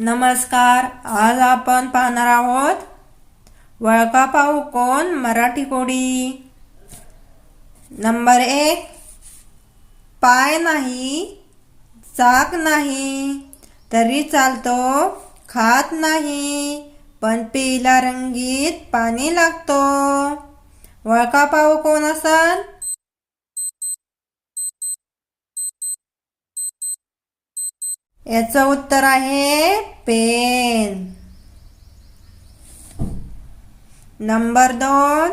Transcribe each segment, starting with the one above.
नमस्कार आज आपण पाहणार आहोत वळका पाहू कोण? मराठी कोडी. नंबर एक पाय नाही चाक नाही तरी चालतो खात नाही पण पिला रंगीत पाणी लागतो. वळका पाहू कोण असन? याचं उत्तर आहे पेन. नंबर दोन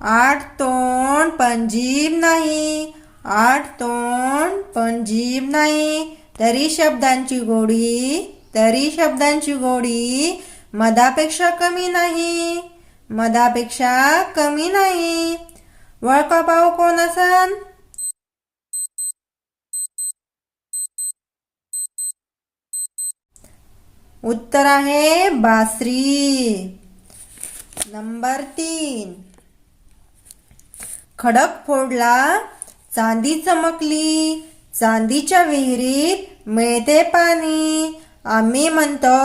आठ तोंड पण जीभ नाही. आठ तोंड पण जीभ नाही. तरी शब्दांची गोडी तरी शब्दांची गोडी मधापेक्षा कमी नाही. मधापेक्षा कमी नाही. वळका पाहू कोण असन? उत्तर आहे बासरी. नंबर तीन. खडक फोडला चांदी चमकली चांदीच्या विहिरीत मिळते पाणी. आम्ही म्हणतो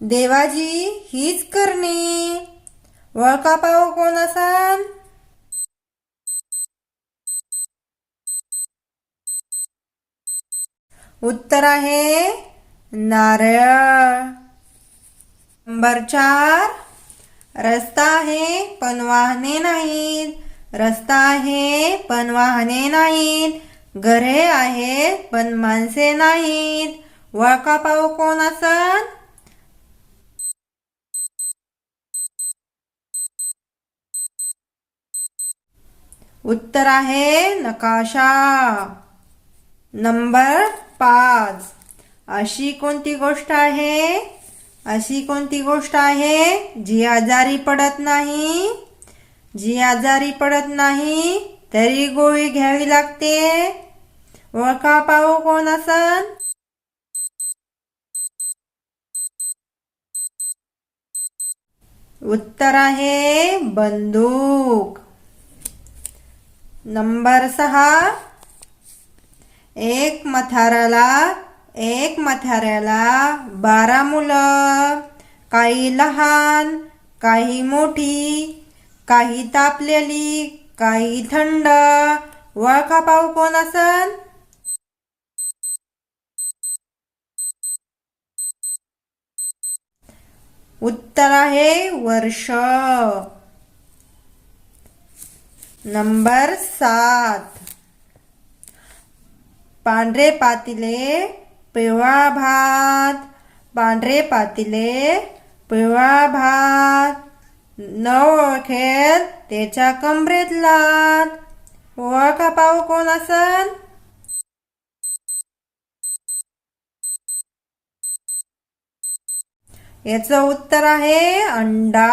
देवाजी हीच करणी. वळका पाहू कोण असाल? उत्तर आहे नारळ. नंबर चार. रस्ता आहे पण वाहने नाहीत. रस्ता आहे पण वाहने नाहीत. घरे आहेत पण माणसे नाहीत. वळका पाऊ कोण असन? उत्तर आहे नकाशा. नंबर पाच. अशी कोणती गोष्ट आहे? अशी कोणती गोष्ट आहे? जी आजारी पडत नाही. जी आजारी पडत नाही तरी गोळी घ्यावी लागते. ओळखा पाहू कोण असन? उत्तर आहे बंदूक. नंबर सहा. एक मथाराला एक म्हाताऱ्याला बारा मुलं. काही लहान काही मोठी काही तापलेली काही थंड. वळखा पाहू कोण असन? उत्तर आहे वर्ष. नंबर सात. पांढरे पातिले पिवळा भात. पांढरे पातिले पिवळा भात. न ओळखेत त्याच्या कमरेत लात ओळखा पाहू कोण असन? याचं उत्तर आहे अंडा.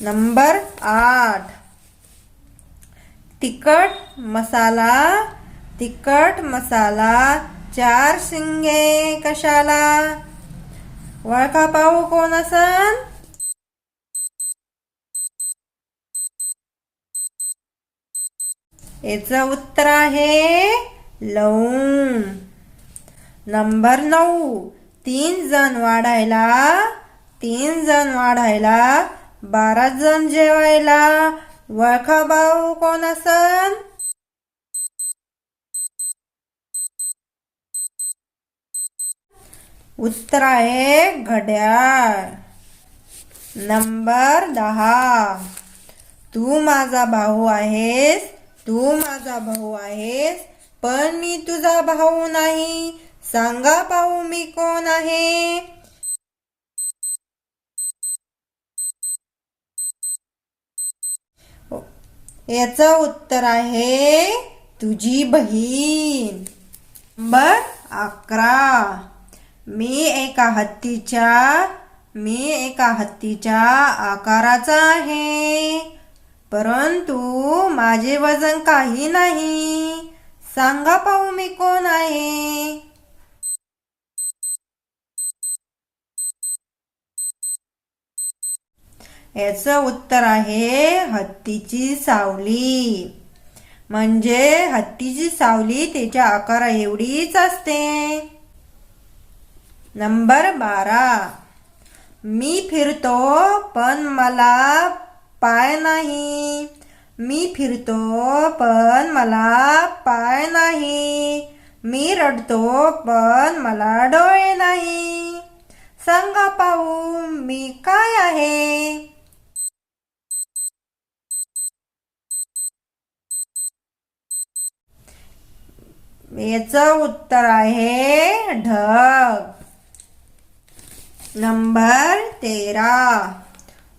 नंबर आठ. तिखट मसाला तिखट मसाला चार शिंगे कशाला? वळखा पाहू कोण असन? याचं उत्तर आहे लवंग नंबर नऊ. तीन जण वाढायला तीन जण वाढायला बारा जण जेवायला. वळखा भाऊ कोण असन? उत्तर आहे घड्याळ. नंबर दहा. तू माझा भाऊ आहेस तू माझा भाऊ आहेस पण मी तुझा भाऊ नाही. सांगा भाऊ मी कोण आहे? याचं उत्तर आहे तुझी बहीण. बर अकरा. मी एका हत्तीच्या मी एका हत्तीच्या आकाराचा आहे. परंतु माझे वजन काही नाही. सांगा पाहू मी कोण आहे. याचं उत्तर आहे हत्तीची सावली. म्हणजे हत्तीची सावली त्याच्या आकारा एवढीच असते. नंबर बारा. मी फिरतो पण मला पाय नाही. मी फिरतो पण मला पाय नाही. मी रडतो पण मला डोळे नाही. सांगा पाहू मी काय आहे? याचं उत्तर आहे ढग. नंबर तेरा.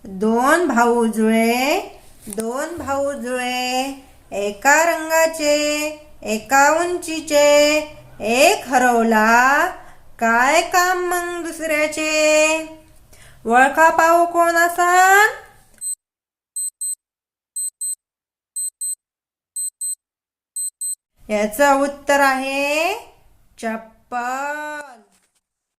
दोन भाऊ जुळे दोन भाऊ जुळे एका रंगाचे एका उंचीचे एक हरवला काय काम मग दुसऱ्याचे? वळखा पाहू कोण असा याचं उत्तर आहे चप्पल.